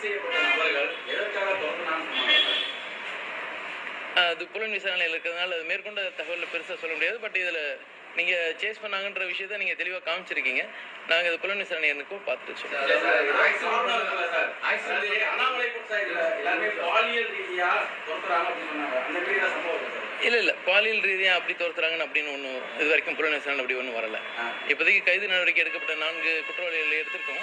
செய்யப்பட்ட நபர்கள் எதற்காக தொடர்ந்தான்னு சொன்னாங்க அது புலன் விசாரணையில் இருக்கிறதுனால அது மேற்கொண்ட தகவலில் பெருசாக சொல்ல முடியாது பட் இதில் நீங்கள் சேஸ் பண்ணாங்கன்ற விஷயத்த நீங்கள் தெளிவாக காமிச்சிருக்கீங்க. நாங்கள் இது புலன் விசாரணை எனக்கும் பார்த்துட்டு சொல்லுவோம் இல்ல இல்ல. பாலியல் ரீதியாக அப்படி தோர்த்துறாங்கன்னு அப்படின்னு ஒன்றும் இது வரைக்கும் புலன் விசாரணை அப்படி ஒன்றும் வரல. இப்போதைக்கு கைது நடவடிக்கை எடுக்கப்பட்ட நான்கு குற்றவாளிகள் எடுத்திருக்கோம்.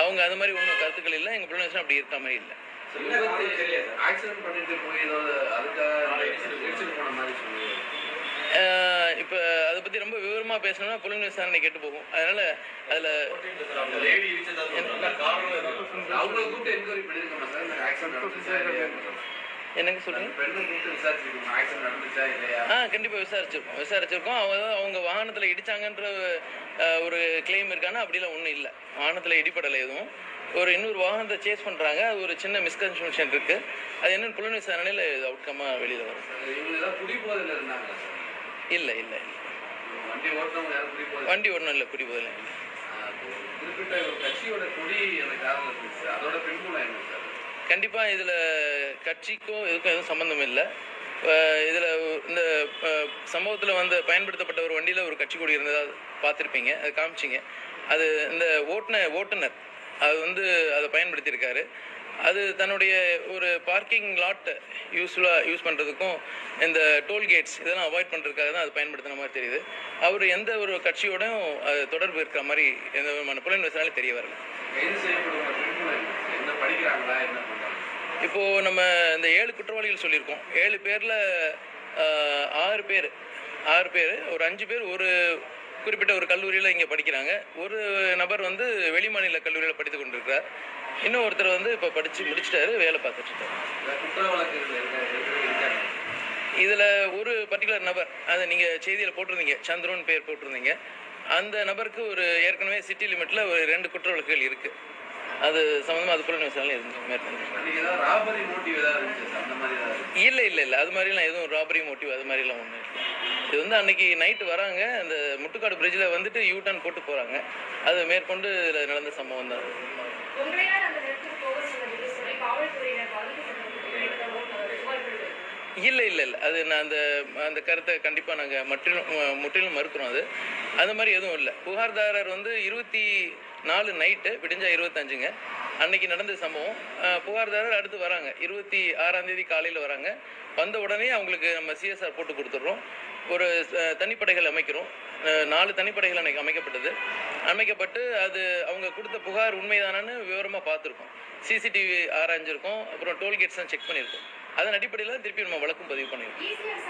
அவங்க அது மாதிரி ஒன்றும் கருத்துக்கள் இல்லை. எங்கள் புலன் விசாரணை அப்படி இருக்க மாதிரி இல்லை. இப்போ அதை பற்றி ரொம்ப விவரமாக பேசணும்னா புலன் விசாரணை கெட்டு போகும். அதனால் அதில் அவங்கள கூப்பிட்டு என்கொயரி பண்ணிருக்கோமா சார்? என்னங்க இல்லையா? ஆ கண்டிப்பாக விசாரிச்சிருக்கோம் விசாரிச்சிருக்கோம். அவங்க அவங்க வாகனத்தில் இடிச்சாங்கன்ற அஹ், ஒரு கிளைம் இருக்கானா? அப்படிலாம் ஒன்றும் இல்லை. வாகனத்தில் இடிப்படலை எதுவும். ஒரு இன்னொரு வாகனத்தை சேஸ் பண்ணுறாங்க அது ஒரு சின்ன மிஸ்கன்செப்ஷன் இருக்குது அது என்னன்னு புலன் விசாரணையில் அவுட்கமாக வெளியில் வரும். குடி இல்லை இல்லை வண்டி குடி ஒன்றும் இல்லை குடிபோதில் இல்லை குறிப்பிட்ட கட்சியோட கொடி இருந்துச்சு அதோட பின்புலம் என்ன சார்? கண்டிப்பாக இதில் கட்சிக்கும் இதுக்கும் எதுவும் சம்மந்தம் இல்லை. இதில் இந்த சம்பவத்தில் வந்து பயன்படுத்தப்பட்ட ஒரு வண்டியில் ஒரு கட்சி கொடி இருந்ததாக பார்த்துருப்பீங்க அது காமிச்சிங்க. அது இந்த ஓட்டுன ஓட்டுநர் அது வந்து அதை பயன்படுத்தியிருக்காரு. அது தன்னுடைய ஒரு பார்க்கிங் லாட்டை யூஸ்ஃபுல்லாக யூஸ் பண்ணுறதுக்கும் இந்த டோல்கேட்ஸ் இதெல்லாம் அவாய்ட் பண்ணுறதுக்காக தான் அது பயன்படுத்தின மாதிரி தெரியுது. அவர் எந்த ஒரு கட்சியோடையும் அது தொடர்பு இருக்கிற மாதிரி எந்த விதமான புலன் விசாரணையும் தெரிய வரல கைது செய்யப்படுற பின்புலம் என்ன சார்? என்ன படிக்கிறாங்களா என்ன பண்றாங்க இப்போ நம்ம இந்த ஏழு குற்றவாளிகள் சொல்லியிருக்கோம். ஏழு பேர்ல ஆறு பேர். ஆறு பேர். ஒரு அஞ்சு பேர் ஒரு குறிப்பிட்ட ஒரு கல்லூரியில் இங்கே படிக்கிறாங்க. ஒரு நபர் வந்து வெளிமாநில கல்லூரியில் படித்து கொண்டிருக்கிறார். இன்னும் ஒருத்தர் வந்து இப்போ படித்து முடிச்சிட்டாரு வேலை பார்த்துட்டு இருக்காரு. இதில் ஒரு பர்டிகுலர் நபர் அதை நீங்கள் செய்தியில் போட்டிருந்தீங்க சந்துருன்னு பேர் போட்டிருந்தீங்க. அந்த நபருக்கு ஒரு ஏற்கனவே சிட்டி லிமிட்டில் ஒரு ரெண்டு குற்ற வழக்குகள் இருக்குது அது சம்மந்தமாக அது புலன் விசாரணை இருந்து மேற்கொண்டு அன்னைக்கு ஏதாவது ராபரி மோட்டிவ் ஏதாவது இருந்துச்சு? சார் அந்த மாதிரி ஏதாவது இல்லை இல்லை இல்லை. அது மாதிரிலாம் எதுவும் ராபரி மோட்டிவ் அது மாதிரிலாம் ஒன்றும் இல்லை. இது வந்து அன்னைக்கு நைட்டு வராங்க. அந்த முட்டுக்காடு பிரிட்ஜில் வந்துட்டு யூ டர்ன் போட்டு போகிறாங்க அது மேற்கொண்டு இதில் நடந்த சம்பவம் தான். அந்த இல்லை இல்லை இல்லை அது நான் அந்த அந்த கருத்தை கண்டிப்பாக நாங்கள் முற்றிலும் முற்றிலும் மறுக்கிறோம் அது. அது மாதிரி எதுவும் இல்லை. புகார்தாரர் வந்து இருபத்தி நாலு நைட்டு விடிஞ்சா இருபத்தஞ்சுங்க. அன்னைக்கு நடந்த சம்பவம். புகார்தாரர் அடுத்து வராங்க. இருபத்தி ஆறாம் தேதி காலையில் வராங்க. வந்த உடனே அவங்களுக்கு நம்ம சிஎஸ்ஆர் போட்டு கொடுத்துட்றோம். ஒரு தனிப்படைகள் அமைக்கிறோம். நாலு தனிப்படைகள் அன்னைக்கு அமைக்கப்பட்டது. அமைக்கப்பட்டு அது அவங்க கொடுத்த புகார் உண்மைதானான்னு விவரமாக பார்த்துருக்கோம். சிசிடிவி ஆராய்ஞ்சிருக்கோம். அப்புறம் டோல்கேட்ஸ்லாம் செக் பண்ணியிருக்கோம். அதன் அடிப்படையில் திருப்பி நம்ம வழக்கும் பதிவு பண்ணியிருக்கோம்.